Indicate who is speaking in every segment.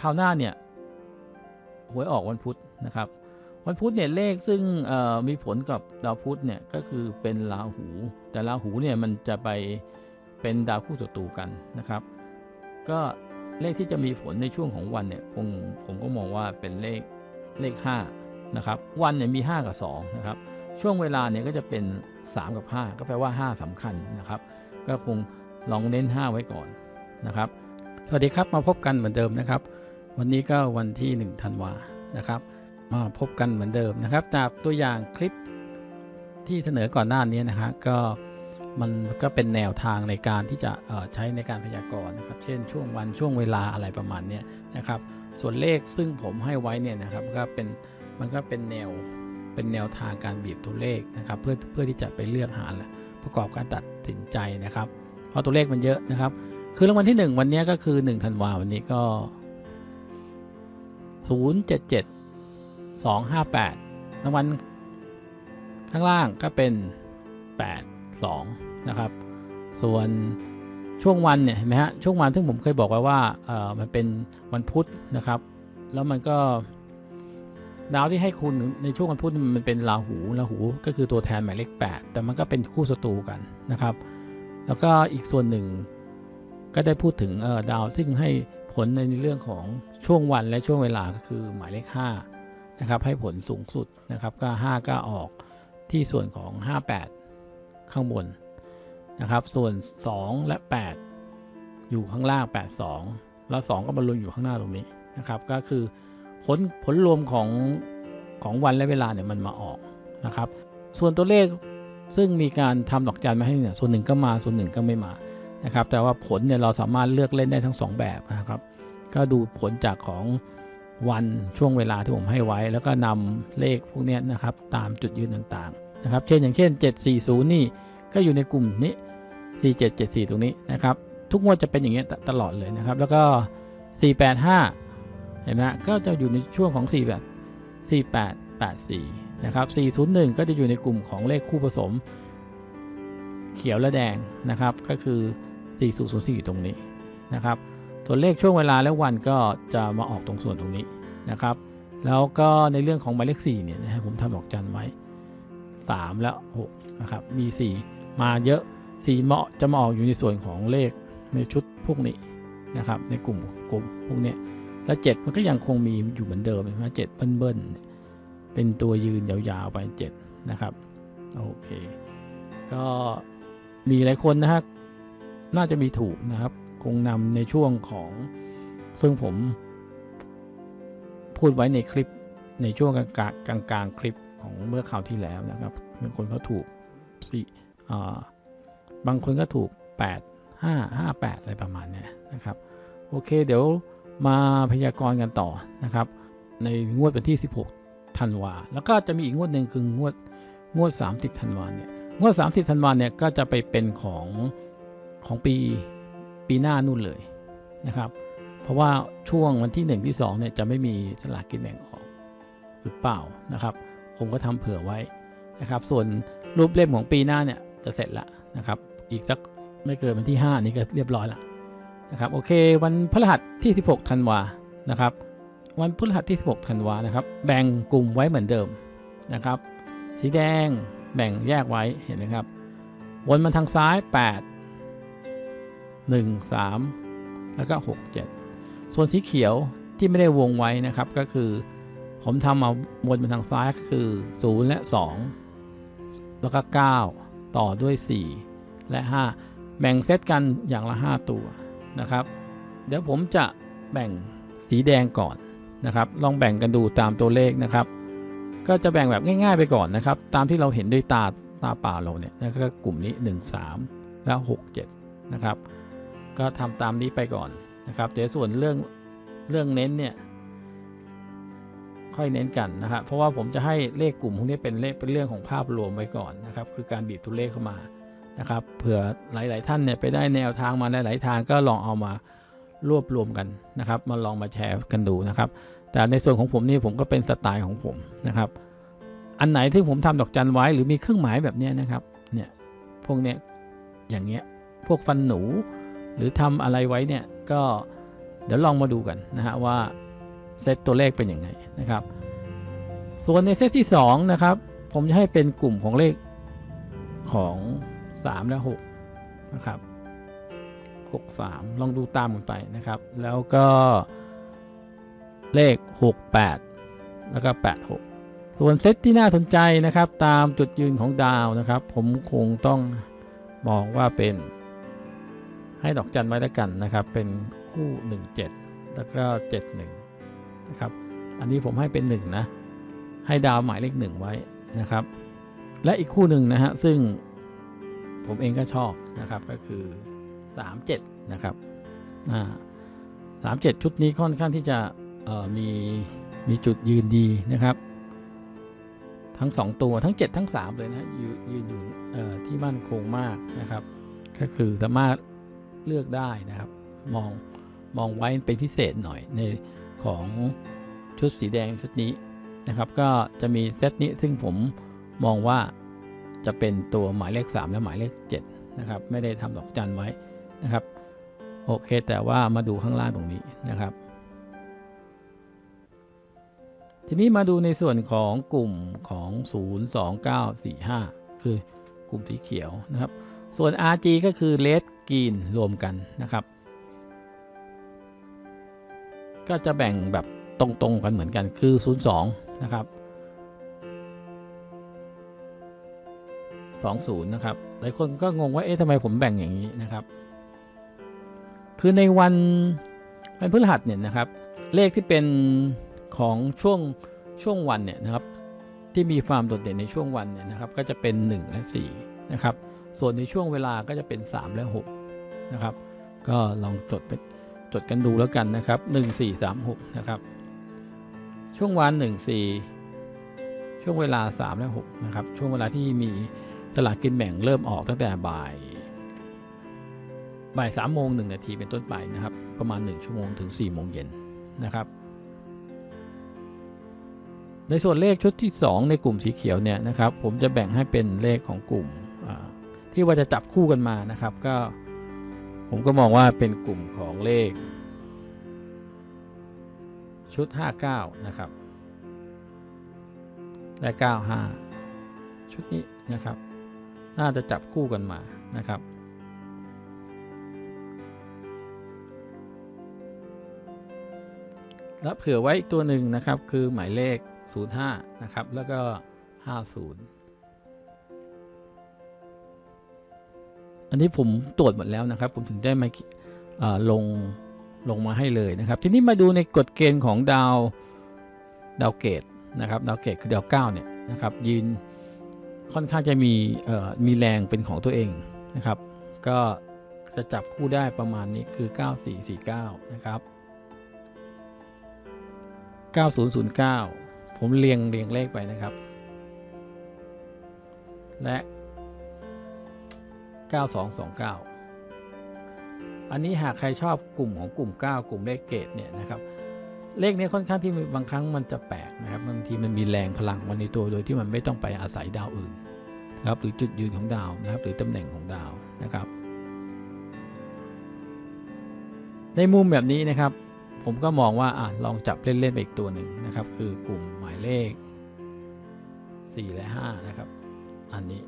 Speaker 1: คราวหน้าเนี่ยหวยออกวันพุธนะครับ วันพุธเนี่ยเลขซึ่งมีผลกับดาวพุธเนี่ยก็คือเป็นราหู แต่ราหูเนี่ยมันจะไปเป็นดาวคู่ศัตรูกันนะครับ ก็เลขที่จะมีผลในช่วงของวันเนี่ยคงผมก็มองว่าเป็นเลขเลข5นะครับวันเนี่ยมี 5 กับ2นะครับช่วงเวลาเนี่ยก็จะเป็น 3 กับ 5 ก็แปลว่า 5สำคัญนะครับ ก็คงลองเน้น 5 ไว้ก่อนนะครับ สวัสดีครับมาพบกันเหมือนเดิมนะครับ วันนี้ก็วันที่ 1 ธันวานะครับ มาพบกันเหมือนเดิมนะครับ จากตัวอย่างคลิปที่เสนอก่อนหน้านี้นะฮะก็มันก็เป็นแนวทางในการที่จะใช้ในการพยากรณ์นะครับ เช่นช่วงวันช่วงเวลาอะไรประมาณนี้นะครับ ส่วนเลขซึ่งผมให้ไว้เนี่ยนะครับก็เป็นมันก็เป็นแนวเป็นแนวทางการบีบตัวเลขนะครับ เพื่อเพื่อที่จะไปเลือกหาประกอบการตัดสินใจนะครับ เพราะตัวเลขมันเยอะนะครับ คือรางวัลที่ 1 วันนี้ก็คือ1ธันวาวันนี้ก็ 077 258รางวัลข้างล่างก็เป็น 8 2 นะครับ ส่วนช่วงวันเนี่ยเห็นไหมฮะช่วงวันซึ่งผมเคยบอกไว้ว่าเออมันเป็นวันพุธนะครับ แล้วมันก็ดาวที่ให้คุณในช่วงวันพุธมันเป็นราหูราหูก็คือตัวแทนหมายเลข8แต่มันก็เป็นคู่ศัตรูกันนะครับ แล้วก็อีกส่วนหนึ่ง ก็ได้พูดถึงดาวซึ่งให้ผลในเรื่องของช่วงวันและช่วงเวลาก็คือหมายเลข5นะครับให้ผลสูงสุดนะครับก็5ก็ออกที่ส่วนของ 58 ข้างบนนะครับ ส่วน 2 และ 8 อยู่ข้างล่าง 82 แล้ว 2 ก็มารวมอยู่ข้างหน้าตรงนี้นะครับ ก็คือผลผลรวมของของวันและเวลาเนี่ยมันมาออกนะครับ ส่วนตัวเลขซึ่งมีการทำดอกจันมาให้เนี่ยส่วนหนึ่งก็มาส่วนหนึ่งก็ไม่มา นะครับ แต่ว่าผลเนี่ยเราสามารถเลือกเล่นได้ทั้ง 2 แบบนะครับ ก็ดูผลจากของวันช่วงเวลาที่ผมให้ไว้ แล้วก็นำเลขพวกนี้นะครับ ตามจุดยืนต่างๆนะครับ เช่นอย่างเช่น 740 นี่ก็อยู่ในกลุ่มนี้ 4774 ตรงนี้นะครับ ทุกงวดจะเป็นอย่างเงี้ยตลอดเลยนะครับ แล้วก็ 485 เห็นไหมก็จะอยู่ในช่วงของ48 4884 นะครับ 401 ก็จะอยู่ในกลุ่มของเลขคู่ผสม เขียวและแดงนะครับ ก็คือ 4004ตรงนี้นะครับ ตัวเลขช่วงเวลาและวันก็จะมาออกตรงส่วนตรงนี้นะครับ แล้วก็ในเรื่องของหมายเลข4เนี่ยนะฮะผมทำดอกจันไว้ 3 และ6นะครับมี 4 มาเยอะ 4 เหมาะจะมาออกอยู่ในส่วนของเลขในชุดพวกนี้นะครับในกลุ่มกลุ่มพวกนี้แล้ว7มันก็ยังคงมีอยู่เหมือนเดิมนะเจ็ดเบิ้ลเบิ้ลๆเป็นตัวยืนยาวๆไป7นะครับโอเค ก็มีหลายคนนะฮะ น่าจะมีถูกนะครับ คงนำในช่วงของซึ่งผม พูดไว้ในคลิปในช่วงกลางกลางกลางๆคลิปของเมื่อคราวที่แล้วนะครับบางคนเขาถูกสี่อ่าบางคนก็ถูก 8 5 5 8 อะไรประมาณนี้นะครับ โอเคเดี๋ยวมาพยากรณ์กันต่อนะครับ ในงวดวันที่ 16ธันวาแล้วก็จะมีอีกงวดหนึ่งคืองวดงวด 30ธันวาเนี่ยงวด 30ธันวาเนี่ยก็จะไปเป็นของ ของปีปีหน้านู่นเลยนะครับ เพราะว่าช่วงวันที่ 1 ที่2เนี่ยจะไม่มีสลากกินแบ่งออกหรือเปล่านะครับ ผมก็ทำเผื่อไว้นะครับ ส่วนรูปเล่มของปีหน้าเนี่ยจะเสร็จละนะครับ อีกสักไม่เกินวันที่ 5 นี้ก็เรียบร้อยละนะครับโอเค วันพฤหัสที่ 16ธันวานะครับ วันพฤหัสที่ 16ธันวานะครับ แบ่งกลุ่มไว้เหมือนเดิมนะครับ สีแดงแบ่งแยกไว้เห็นไหมครับ วนมาทางซ้าย 8 1 3 แล้วก็ 6 7 ส่วนสีเขียวที่ไม่ได้วงไว้นะครับก็คือ ผมทำมาวนมาทางซ้ายก็คือ 0 และ 2 แล้วก็ 9 ต่อด้วย 4 และ 5 แบ่งเซตกันอย่างละ 5 ตัวนะครับ เดี๋ยวผมจะแบ่งสีแดงก่อนนะครับ ลองแบ่งกันดูตามตัวเลขนะครับ ก็จะแบ่งแบบง่าย ๆ ไปก่อนนะครับ ตามที่เราเห็นด้วยตาตาป่าเราเนี่ยแล้วก็กลุ่มนี้ 1 3 และ6 7 นะครับ ก็ทำตามนี้ไปก่อนนะครับเดี๋ยวส่วนเรื่องเรื่องเน้นเนี่ยค่อยเน้นกันนะครับเพราะว่าผมจะให้เลขกลุ่มพวกนี้เป็นเลขเป็นเรื่องของภาพรวมไว้ก่อนนะครับ คือการบีบตัวเลขเข้ามานะครับเผื่อหลาย ๆ ท่านเนี่ยไปได้แนวทางมาหลาย ๆ ทางก็ลองเอามารวบรวมกันนะครับ มาลองมาแชร์กันดูนะครับ แต่ในส่วนของผมนี่ผมก็เป็นสไตล์ของผมนะครับ อันไหนที่ผมทำดอกจันไว้หรือมีเครื่องหมายแบบนี้นะครับเนี่ยพวกเนี้ยอย่างเงี้ยพวกฟันหนู หรือทำอะไรไว้เนี่ยก็เดี๋ยวลองมาดูกันนะฮะว่าเซตตัวเลขเป็นยังไงนะครับ ส่วนในเซตที่2นะครับผมจะให้เป็นกลุ่มของเลขของ 3 และ 6 นะครับ 6 3 ลองดูตามกันไปนะครับ แล้วก็เลข 6 8 แล้วก็ 8 6 ส่วนเซตที่น่าสนใจนะครับ ตามจุดยืนของดาวนะครับ ผมคงต้องมองว่าเป็น ให้ดอกจันไว้แล้วกันนะครับ เป็นคู่ 1 7 แล้วก็7 1นะครับ อันนี้ผมให้เป็น 1 นะ ให้ดาวหมายเลข1ไว้นะครับ และอีกคู่หนึ่งนะฮะ ซึ่งผมเองก็ชอบนะครับ ก็คือ 3 7 นะครับอ่าสามเจ็ดชุดนี้ค่อนข้างที่จะเอ่อมีมีจุดยืนดีนะครับ ทั้ง 2 ตัวทั้ง 7 ทั้ง 3 เลยนะยืนยืนอยู่เอ่อที่มั่นคงมากนะครับ ก็คือสามารถ เลือกได้นะครับ มองมองไว้เป็นพิเศษหน่อยในของชุดสีแดงชุดนี้นะครับ ก็จะมีเซตนี้ซึ่งผมมองว่าจะเป็นตัวหมายเลข 3 และหมายเลข7นะครับ ไม่ได้ทำดอกจันไว้นะครับ โอเค แต่ว่ามาดูข้างล่างตรงนี้นะครับ ทีนี้มาดูในส่วนของกลุ่มของ 02945 คือกลุ่มสีเขียวนะครับ ส่วน RG ก็คือ Red Green รวมกันนะครับ ก็จะแบ่งแบบตรงๆกันเหมือนกันคือ 02 นะครับ 20 นะครับ หลายคนก็งงว่า เอ๊ะทำไมผมแบ่งอย่างนี้นะครับ คือในวันวันพฤหัสเนี่ยนะครับ เลขที่เป็นของช่วงช่วงวันเนี่ยนะครับ ที่มีความโดดเด่นในช่วงวันเนี่ยนะครับ ก็จะเป็น 1 และ 4 นะครับ ส่วนในช่วงเวลาก็จะเป็น 3 และ6นะครับ ก็ลองจดไปจดกันดูแล้วกันนะครับ 1 4 3 6 นะครับ ช่วงวัน 1 4 ช่วงเวลา 3 และ 6 นะครับ ช่วงเวลาที่มีตลาดกินแบ่งเริ่มออกตั้งแต่บ่ายบ่าย3โมง1นาทีเป็นต้นไปนะครับ ประมาณ 1 ชั่วโมงถึง 4 โมงเย็นนะครับ ในส่วนเลขชุดที่ 2 ในกลุ่มสีเขียวเนี่ยนะครับ ผมจะแบ่งให้เป็นเลขของกลุ่ม ที่ว่าจะจับคู่กันมานะครับ ก็ผมก็มองว่าเป็นกลุ่มของเลข ชุด 59 นะครับ และ 95 ชุดนี้นะครับ น่าจะจับคู่กันมานะครับและเผื่อไว้อีกตัวหนึ่งนะครับคือหมายเลข 05 นะครับ แล้วก็ 50 นนี้ผมตรวจหมดแล้วนะครับ ผมถึงได้มาลงลงมาให้เลยนะครับ ทีนี้มาดูในกฎเกณฑ์ของดาวดาวเกตนะครับดาวเกตคือดาวเก้าเนี่ยนะครับยืนค่อนข้างจะมีมีแรงเป็นของตัวเองนะครับ ก็จะจับคู่ได้ประมาณนี้คือ 9449 นะครับ 9009 ผมเรียงเรียงเลขไปนะครับ และ 9229 อันนี้หากใครชอบกลุ่มของกลุ่ม 9 กลุ่มเลขเกตเนี่ยนะครับเลขนี้ค่อนข้างที่บางครั้งมันจะแปลกนะครับบางทีมันมีแรงพลังมันในตัวโดยที่มันไม่ต้องไปอาศัยดาวอื่นนะครับหรือจุดยืนของดาวนะครับหรือตำแหน่งของดาวนะครับ ในมุมแบบนี้นะครับ ผมก็มองว่าอะลองจับเล่นๆไปอีกตัวหนึ่งนะครับ คือกลุ่มหมายเลข 4 และ 5 นะครับ อันนี้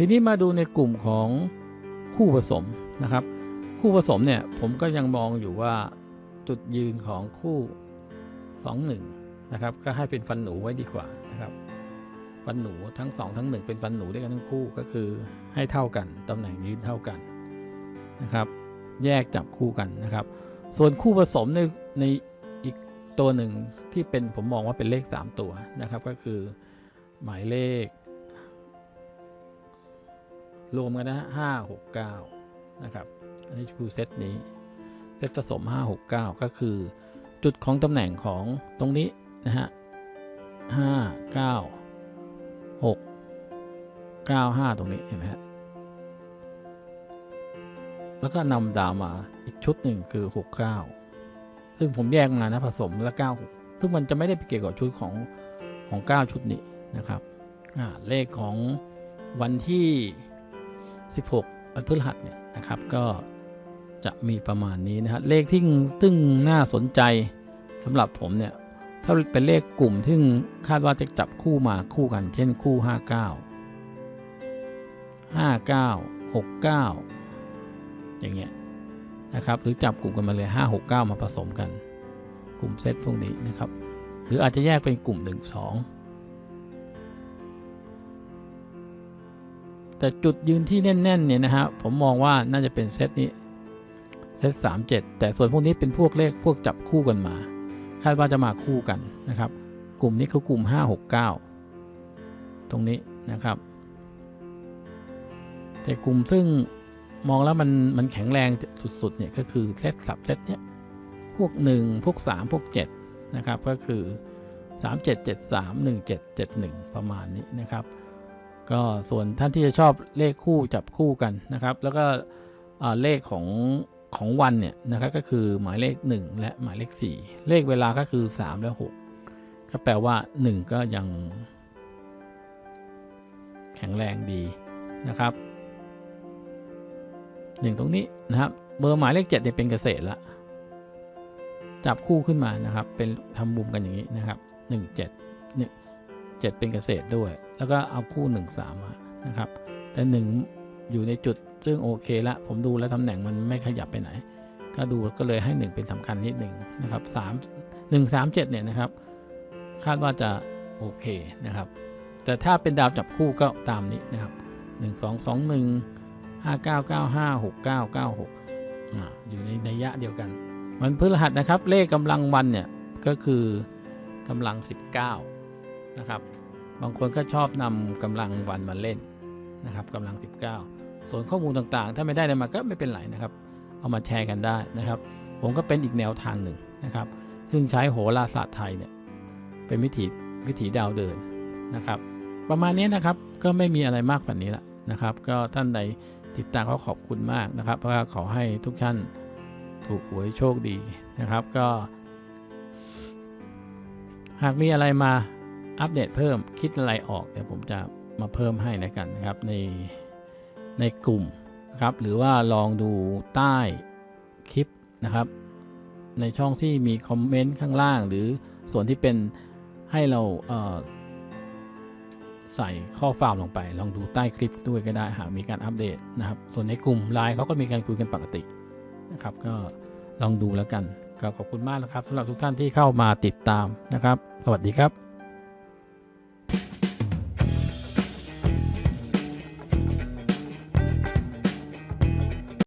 Speaker 1: ทีนี้มาดูในกลุ่มของคู่ผสมนะครับ คู่ผสมเนี่ยผมก็ยังมองอยู่ว่าจุดยืนของคู่ 2 1นะครับก็ให้เป็นฟันหนูไว้ดีกว่านะครับฟันหนูทั้ง 2 ทั้ง 1 เป็นฟันหนูด้วยกันทั้งคู่ก็คือให้เท่ากันตำแหน่งยืนเท่ากันนะครับ แยกจับคู่กันนะครับ ส่วนคู่ผสมในในอีกตัวหนึ่งที่เป็นผมมองว่าเป็นเลข 3 ตัวนะครับ ก็คือหมายเลข รวมกันนะห้าหกเก้านะครับ อันนี้คือเซตนี้ เซตผสม 5 6 9 ก็คือ จุดของตำแหน่งของตรงนี้นะฮะ5 9 6 9 5ตรงนี้เห็นไหมฮะ แล้วก็นำดาวมาอีกชุดหนึ่งคือ 6 9 ซึ่งผมแยกมานะผสมแล้ว9ซึ่งมันจะไม่ได้ไปเกี่ยวกับชุดของของ 9 ชุดนี้นะครับเลขของวันที่ 16วันพฤหัสเนี่ยนะครับก็จะมีประมาณนี้นะฮะเลขที่ซึ่งน่าสนใจสำหรับผมเนี่ยถ้าเป็นเลขกลุ่มที่คาดว่าจะจับคู่มาคู่กัน เช่นคู่ 59 59 69 อย่างเงี้ยนะครับหรือจับกลุ่มกันมาเลย 5 6 9 มาผสมกัน กลุ่มเซตพวกนี้นะครับ หรืออาจจะแยกเป็นกลุ่ม 1 2 แต่จุดยืนที่แน่นๆเนี่ยนะฮะผมมองว่าน่าจะเป็นเซตนี้เซต3 7แต่ส่วนพวกนี้เป็นพวกเลขพวกจับคู่กันมา คาดว่าจะมาคู่กันนะครับ กลุ่มนี้คือกลุ่ม569ตรงนี้นะครับ แต่กลุ่มซึ่งมองแล้วมันมันแข็งแรงสุดๆเนี่ยก็คือเซตสับเซตเนี้ยพวก1พวก3พวก7นะครับก็คือ3 7 7 3 1 7 7 1ประมาณนี้นะครับ ก็ส่วนท่านที่จะชอบเลขคู่จับคู่กันนะครับ แล้วก็เลขของของวันเนี่ยนะครับก็คือหมายเลข 1 และหมายเลข 4 เลขเวลาก็คือ 3 และ 6 ก็แปลว่า 1 ก็ยัง แข็งแรงดีนะครับ 1 ตรงนี้นะครับ เบอร์หมายเลข7เนี่ยเป็นเกษตรละจับคู่ขึ้นมานะครับ เป็นทำมุมกันอย่างนี้นะครับ 1 7 1 7 เป็นเกษตรด้วย แล้วก็เอาคู่ 1 3มานะครับ แต่1อยู่ในจุดซึ่งโอเคละ ผมดูแล้วตำแหน่งมันไม่ขยับไปไหน ก็ดูก็เลยให้ 1 เป็นสำคัญนิดหนึ่งนะครับ3 1 3 7เนี่ยนะครับ คาดว่าจะโอเคนะครับ แต่ถ้าเป็นดาวจับคู่ก็ตามนี้นะครับ 1 2 2 1 5 9 9 5 6 9 9 6อ่าอยู่ในนัยยะเดียวกันวันพฤหัสนะครับ เลขกำลังวันเนี่ยก็คือกำลัง 19 นะครับ บางคนก็ชอบนำกำลังวันมาเล่นนะครับกำลัง 19 ส่วนข้อมูลต่างๆ ถ้าไม่ได้อะไรมาก็ไม่เป็นไรนะครับ เอามาแชร์กันได้นะครับ ผมก็เป็นอีกแนวทางหนึ่งนะครับ ซึ่งใช้โหราศาสตร์ไทยเนี่ยเป็นวิถีวิถีดาวเดินนะครับ ประมาณนี้นะครับก็ไม่มีอะไรมากกว่านี้ละนะครับ ก็ท่านใดติดตามก็ขอบคุณมากนะครับแล้วก็ขอให้ทุกท่านถูกหวยโชคดีนะครับก็ หากมีอะไรมา อัปเดตเพิ่มคิดอะไรออกเดี๋ยวผมจะมาเพิ่มให้นะกันนะครับในในกลุ่มนะครับหรือว่าลองดูใต้คลิปนะครับ ในช่องที่มีคอมเมนต์ข้างล่าง หรือส่วนที่เป็นให้เราเใส่ข้อความลงไป ลองดูใต้คลิปด้วยก็ได้หากมีการอัปเดตนะครับ ส่วนในกลุ่มไลน์เขาก็มีการคุยกันปกตินะครับ ก็ลองดูแล้วกันก็ขอบคุณมากนะครับสำหรับทุกท่านที่เข้ามาติดตามนะครับ สวัสดีครับ